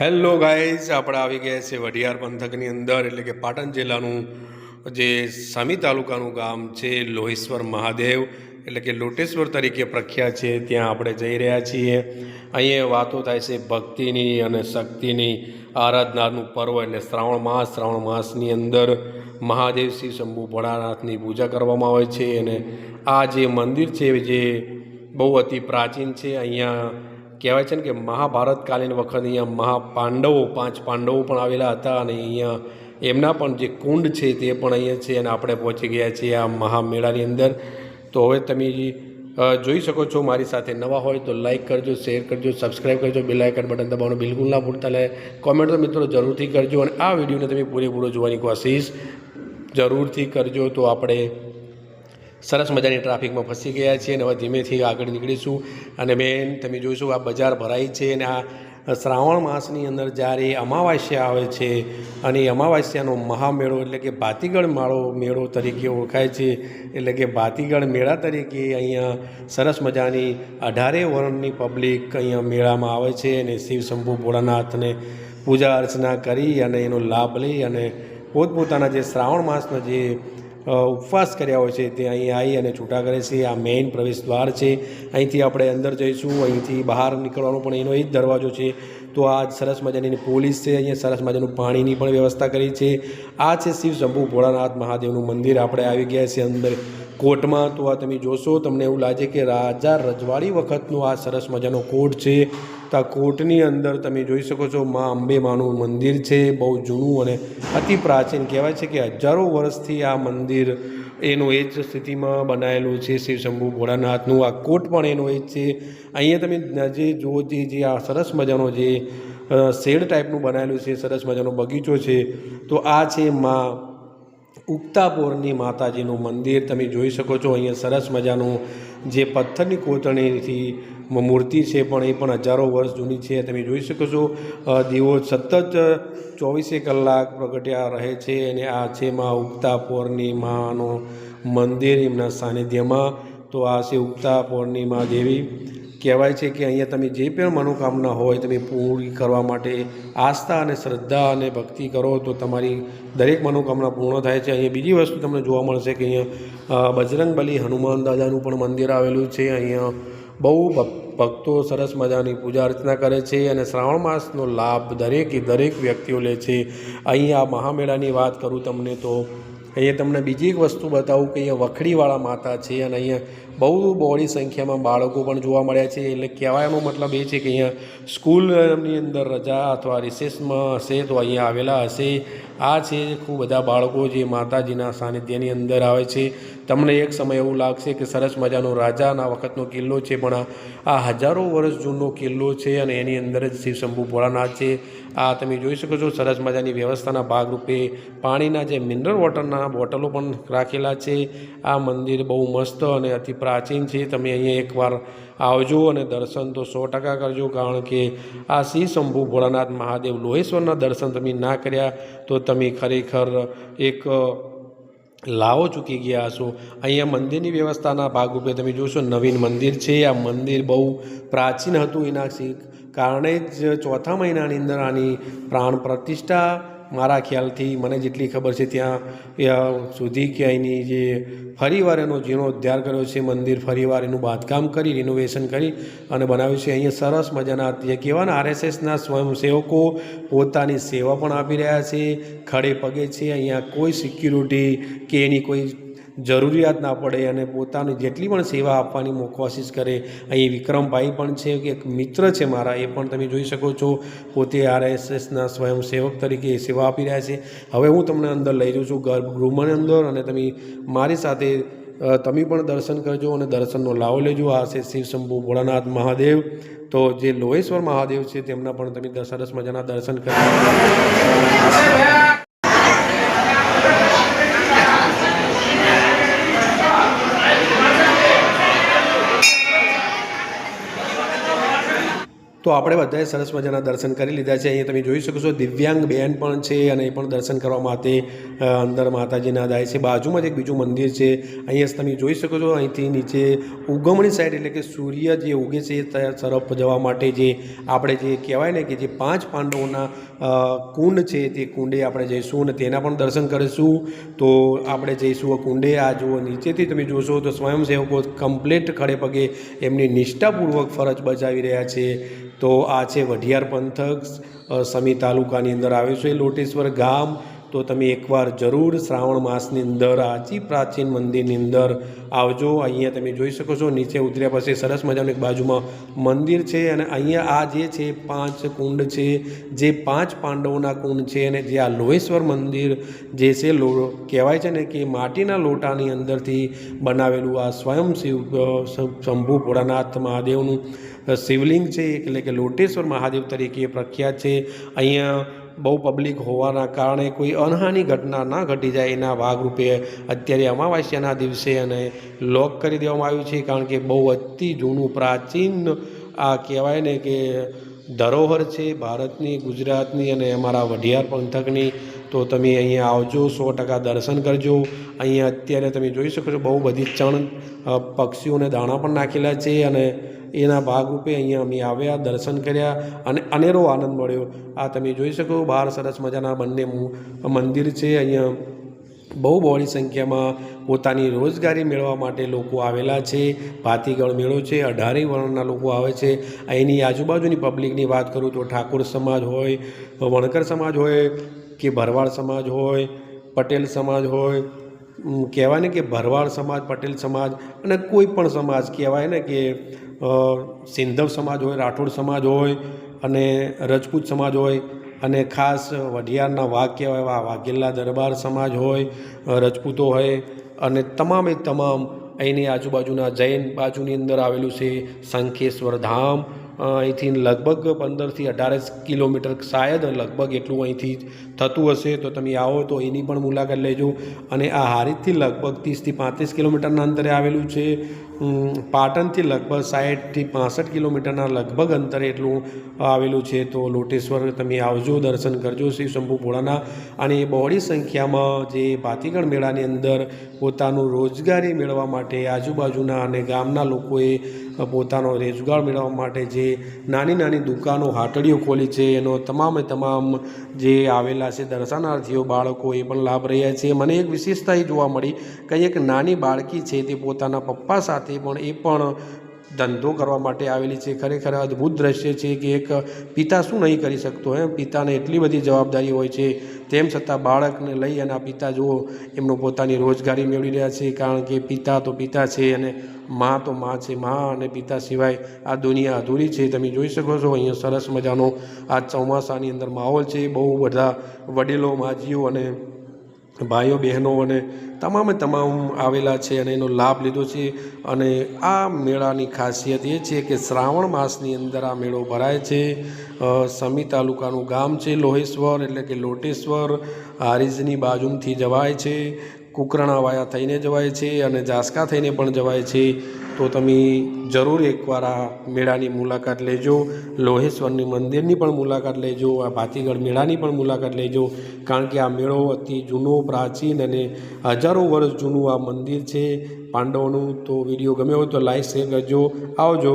Hello guys આપણે આવી ગયા છે વઢિયાર પંથકની અંદર, એટલે કે પાટણ જિલ્લાનું જે સામી તાલુકાનું ગામ છે, લોહેશ્વર મહાદેવ, એટલે કે લોટેશ્વર તરીકે પ્રખ્યાત છે. ત્યાં આપણે જઈ રહ્યા છીએ. અહીંયા વાતો થાય છે ભક્તિની અને શક્તિની આરાધનાનું પર્વ, એટલે શ્રાવણ માસ. શ્રાવણ માસની અંદર મહાદેવ શ્રી શંભુ ભોળાનાથની પૂજા કરવામાં આવે છે. અને આ જે મંદિર છે, જે બહુ અતિ પ્રાચીન છે, અહીંયા કહેવાય છે ને કે મહાભારતકાલીન વખત અહીંયા મહાપાંડવો, પાંચ પાંડવો પણ આવેલા હતા અને અહીંયા એમના પણ જે કુંડ છે તે પણ અહીંયા છે અને આપણે પહોંચી ગયા છીએ આ મહામેળાની અંદર. તો હવે તમે જોઈ શકો છો મારી સાથે નવા હોય તો લાઇક કરજો, શેર કરજો સબસ્ક્રાઈબ કરજો બેલાઇકન બટન દબાવવાનું બિલકુલ ના ભૂલતા. લે કોમેન્ટ તો મિત્રો જરૂરથી કરજો અને આ વિડીયોને તમે પૂરેપૂરો જોવાની કોશિશ જરૂરથી કરજો. તો આપણે સરસ મજાની ટ્રાફિકમાં ફસી ગયા છીએ અને હવે ધીમેથી આગળ નીકળીશું. અને મેન તમે જોઈશું આ બજાર ભરાય છે અને આ શ્રાવણ માસની અંદર જ્યારે અમાવાસ્યા આવે છે અને અમાવાસ્યાનો મહામેળો એટલે કે ભાતીગળ માળો મેળો તરીકે ઓળખાય છે, એટલે કે ભાતીગળ મેળા તરીકે અહીંયા સરસ મજાની અઢારે વર્ણની પબ્લિક અહીંયા મેળામાં આવે છે અને શિવ શંભુ ભોળાનાથને પૂજા અર્ચના કરી અને એનો લાભ લઈ અને પોતપોતાના જે શ્રાવણ માસના જે ઉપવાસ કર્યા હોય છે, તે અહીં આવી અને છૂટા કરે છે. આ મેઇન પ્રવેશ દ્વાર છે. અહીંથી આપણે અંદર જઈશું, અહીંથી બહાર નીકળવાનો પણ એનો એ જ દરવાજો છે. તો આ સરસ મજાની પોલીસ છે, અહીંયા સરસ મજાનું પાણીની પણ વ્યવસ્થા કરી છે. આ છે શિવ શંભુ ભોળાનાથ મહાદેવનું મંદિર. આપણે આવી ગયા છીએ અંદર કોટમાં તો આ તમે જોશો, તમને એવું લાગે કે રાજા રજવાડી વખતનો આ સરસ મજાનો કોટ છે. કોટની અંદર તમે જોઈ શકો છો મા અંબે માનું મંદિર છે, બહુ જૂનું અને અતિ પ્રાચીન. કહેવાય છે કે હજારો વર્ષથી આ મંદિર એનું એ જ સ્થિતિમાં બનાવેલું છે. શિવ શંભુ ભોળાનાથનું આ કોટ પણ એનો એ જ છે. અહીંયા તમે જે જુઓ જે જે આ સરસ મજાનો જે શેડ ટાઈપનું બનાવેલું છે, સરસ મજાનો બગીચો છે. તો આ છે મા ઉગતાપોરની માતાજીનું મંદિર. તમે જોઈ શકો છો અહીંયા સરસ મજાનું જે પથ્થરની કોતરણીથી મૂર્તિ છે પણ એ પણ હજારો વર્ષ જૂની છે. તમે જોઈ શકો છો દીવો સતત ચોવીસે કલાક પ્રગટ્યા રહે છે અને આ છે માં ઉગતા પૌર્ણિમાનો મંદિર એમના સાનિધ્યમાં. તો આ છે ઉગતા પૌર્ણિમા દેવી. કહેવાય છે કે અહીંયા તમે જે પણ મનોકામના હોય તમે પૂરી કરવા માટે આસ્થા અને શ્રદ્ધા અને ભક્તિ કરો તો તમારી દરેક મનોકામના પૂર્ણ થાય છે. અહીંયા બીજી વસ્તુ તમને જોવા મળશે કે અહીંયા બજરંગબલી હનુમાન દાદાનું પણ મંદિર આવેલું છે. અહીંયા બહુ ભક્તો સરસ મજાની પૂજા અર્ચના કરે છે અને શ્રાવણ માસનો લાભ દરેકે દરેક વ્યક્તિઓ લે છે. અહીંયા મહામેળાની વાત કરું તમને તો, અહીંયા તમને બીજી એક વસ્તુ બતાવું કે અહીંયા વખડીવાળા માતા છે અને અહીંયા બહુ બહોળી સંખ્યામાં બાળકો પણ જોવા મળ્યા છે. એટલે કહેવાનો મતલબ એ છે કે અહીંયા સ્કૂલની અંદર રજા અથવા રિસેસમાં હશે તો અહીંયા આવેલા હશે. આ છે ખૂબ બધા બાળકો જે માતાજીના સાનિધ્યની અંદર આવે છે. તમને એક સમય એવું લાગશે કે સરસ મજાનો રાજાના વખતનો કિલ્લો છે, પણ આ હજારો વર્ષ જૂનો કિલ્લો છે અને એની અંદર જ શિવશંભુ ભોળાનાથ છે. આ તમે જોઈ શકો છો સરસ મજાની વ્યવસ્થાના ભાગરૂપે પાણીના જે મિનરલ વોટરના બોટલો પણ રાખેલા છે. આ મંદિર બહુ મસ્ત અને અતિ પ્રાચીન છે, તમે અહીંયા એકવાર આવજો અને દર્શન તો સો ટકા કરજો, કારણ કે આ શ્રી શંભુ ભોળાનાથ મહાદેવ લોહેશ્વરના દર્શન તમે ના કર્યા તો તમે ખરેખર એક લાવો ચૂકી ગયા હશો. અહીંયા મંદિરની વ્યવસ્થાના ભાગરૂપે તમે જોશો, નવીન મંદિર છે. આ મંદિર બહુ પ્રાચીન હતું એના કારણે જ ચોથા મહિનાની અંદર આની પ્રાણ પ્રતિષ્ઠા મારા ખ્યાલથી મને જેટલી ખબર છે ત્યાં સુધી ક્યાંયની જે ફરીવાર એનો જીર્ણોદ્ધાર કર્યો છે, મંદિર ફરીવાર એનું બાંધકામ કરી રિનોવેશન કરી અને બનાવ્યું છે. અહીંયા સરસ મજાના જે કહેવાના આરએસએસના સ્વયંસેવકો પોતાની સેવા પણ આપી રહ્યા છે, ખડે પગે છે. અહીંયા કોઈ સિક્યુરિટી કે એની કોઈ જરૂરિયાત ના પડે અને પોતાની જેટલી પણ સેવા આપવાની કોશિશ કરે, અહીં વિક્રમભાઈ પણ છે, કે એક મિત્ર છે મારા, એ પણ તમે જોઈ શકો છો, પોતે આરએસએસના સ્વયંસેવક તરીકે સેવા આપી રહ્યા છે. હવે હું તમને અંદર લઈ જઉં છું ગર્ભગૃહની અંદર અને તમે મારી સાથે તમે પણ દર્શન કરજો અને દર્શનનો લાવો લેજો. આ છે શિવ શંભુ ભોળાનાથ મહાદેવ. તો જે લોહેશ્વર મહાદેવ છે, તેમના પણ તમે સરસ મજાના દર્શન કરજો તો આપણે બધાએ સરસ મજાના દર્શન કરી લીધા છે. અહીંયા તમે જોઈ શકો છો, દિવ્યાંગ બેન પણ છે અને એ પણ દર્શન કરવા માટે અંદર માતાજીના જાય છે. બાજુમાં જ એક બીજું મંદિર છે. અહીંયા તમે જોઈ શકો છો, અહીંથી નીચે ઉગમણી સાઈડ એટલે કે સૂર્ય જે ઉગે છે એ તરફ જવા માટે જે આપણે જે કહેવાય ને કે જે પાંચ પાંડવોના કુંડ છે તે કુંડે આપણે જઈશું અને તેના પણ દર્શન કરીશું. તો આપણે જઈશું કુંડે. આ જુઓ, નીચેથી તમે જોશો તો સ્વયંસેવકો કમ્પ્લીટ ખડે પગે એમની નિષ્ઠાપૂર્વક ફરજ બજાવી રહ્યા છે. તો આ છે વઢિયાર પંથક સમી તાલુકાની અંદર આવે છે. લોટેશ્વર ગામ તો તમે એકવાર જરૂર શ્રાવણ માસની અંદર, આજી પ્રાચીન મંદિરની અંદર આવજો. અહીંયા તમે જોઈ શકો છો, નીચે ઉતર્યા પછી સરસ મજાનું એક બાજુમાં મંદિર છે અને અહીંયા આ જે છે, પાંચ કુંડ છે, જે પાંચ પાંડવોના કુંડ છે અને જે આ લોહેશ્વર મંદિર જે છે, લો, કહેવાય છે ને કે માટીના લોટાની અંદરથી બનાવેલું આ સ્વયં શિવ શંભુ ભોળાનાથ મહાદેવનું શિવલિંગ છે. એટલે કે લોટેશ્વર મહાદેવ તરીકે પ્રખ્યાત છે. અહીંયા બહુ પબ્લિક હોવાના કારણે કોઈ અનહાની ઘટના ના ઘટી જાય એના ભાગરૂપે અત્યારે અમાવાસ્યાના દિવસે અને લોક કરી દેવામાં આવ્યું છે, કારણ કે બહુ અતિ જૂનું પ્રાચીન, આ કહેવાય ને કે ધરોહર છે ભારતની, ગુજરાતની અને અમારા વઢિયાર પંથકની. તો તમે અહીંયા આવજો, સો ટકા દર્શન કરજો. અહીંયા અત્યારે તમે જોઈ શકો છો બહુ બધી ચણ પક્ષીઓને દાણા પણ નાખેલા છે અને એના ભાગરૂપે અહીંયા અમે આવ્યા, દર્શન કર્યા અને અનેરો આનંદ મળ્યો. આ તમે જોઈ શકો બહાર સરસ મજાના બંને મંદિર છે. અહીંયા બહુ બહોળી સંખ્યામાં પોતાની રોજગારી મેળવવા માટે લોકો આવેલા છે. ભાતીગળ મેળો છે અઢારે વર્ણના લોકો આવે છે. અહીંની આજુબાજુની પબ્લિકની વાત કરું તો ઠાકોર સમાજ હોય, વણકર સમાજ હોય કે ભરવાડ સમાજ હોય, પટેલ સમાજ હોય કહેવાય ને કે ભરવાડ સમાજ, પટેલ સમાજ અને કોઈ પણ સમાજ કહેવાય ને કે સિંધવ સમાજ હોય, રાઠોડ સમાજ હોય અને રજપૂત સમાજ હોય અને ખાસ વઢિયારના વાઘ કહેવાય એવા વાઘેલા દરબાર સમાજ હોય રજપૂતો હોય અને તમામે તમામ અહીંની આજુબાજુના જૈન બાજુની અંદર આવેલું છે શંખેશ્વર ધામ અહીંથી લગભગ પંદરથી અઢાર કિલોમીટર શાયદ લગભગ એટલું અહીંથી થતું હશે. તો તમે આવો તો એની પણ મુલાકાત લેજો. અને આ હારીજથી લગભગ ત્રીસથી પાંત્રીસ કિલોમીટરના અંતરે આવેલું છે. પાટણથી લગભગ સાઠથી પાસઠ કિલોમીટરના લગભગ અંતરે એટલું આવેલું છે. તો લોટેશ્વર તમે આવજો, દર્શન કરજો શ્રી શંભુ ભોળાના. અને બહોળી સંખ્યામાં જે ભાતીગળ મેળાની અંદર પોતાનું રોજગારી મેળવવા માટે આજુબાજુના અને ગામના લોકોએ પોતાનો રોજગાર મેળવવા માટે જે નાની નાની દુકાનો, હાટડીઓ ખોલી છે. એનો તમામે તમામ જે આવેલા છે દર્શનાર્થીઓ, બાળકો એ પણ લાભ રહ્યા છે. મને એક વિશેષતા એ જોવા મળી. કે એક નાની બાળકી છે તે પોતાના પપ્પા સાથે પણ એ પણ ધંધો કરવા માટે આવેલી છે. ખરેખર અદ્ભુત દ્રશ્ય છે કે એક પિતા શું નહીં કરી શકતો, એમ? પિતાને એટલી બધી જવાબદારી હોય છે. તેમ છતાં બાળકને લઈ અને આ પિતા જુઓ, એમનો પોતાની રોજગારી મેળવી રહ્યા છે. કારણ કે પિતા તો પિતા છે અને મા તો મા છે. મા અને પિતા સિવાય આ દુનિયા અધૂરી છે. તમે જોઈ શકો છો, અહીંયા સરસ મજાનો આ ચોમાસાની અંદર માહોલ છે. બહુ બધા વડીલો, માજીઓ અને ભાઈઓ, બહેનો અને તમામે તમામ આવેલા છે અને એનો લાભ લીધો છે. અને આ મેળાની ખાસિયત એ છે કે શ્રાવણ માસની અંદર આ મેળો ભરાય છે. સમી તાલુકાનું ગામ છે લોહેશ્વર, એટલે કે લોટેશ્વર, હારીજની બાજુથી જવાય છે. કુકરણાવાયા થઈને જવાય છે અને જાસકા થઈને પણ જવાય છે, તો તમે જરૂર એકવાર આ મેળાની મુલાકાત લેજો. લોહેશ્વરની મંદિરની પણ મુલાકાત લેજો, આ ભાતીગઢ મેળાની પણ મુલાકાત લેજો, કારણ કે આ મેળો અતિ જૂનો, પ્રાચીન અને હજારો વર્ષ જૂનું આ મંદિર છે. પાંડવોનું તો વીડિયો ગમ્યો હોય તો લાઈક, શેર કરજો. આવજો.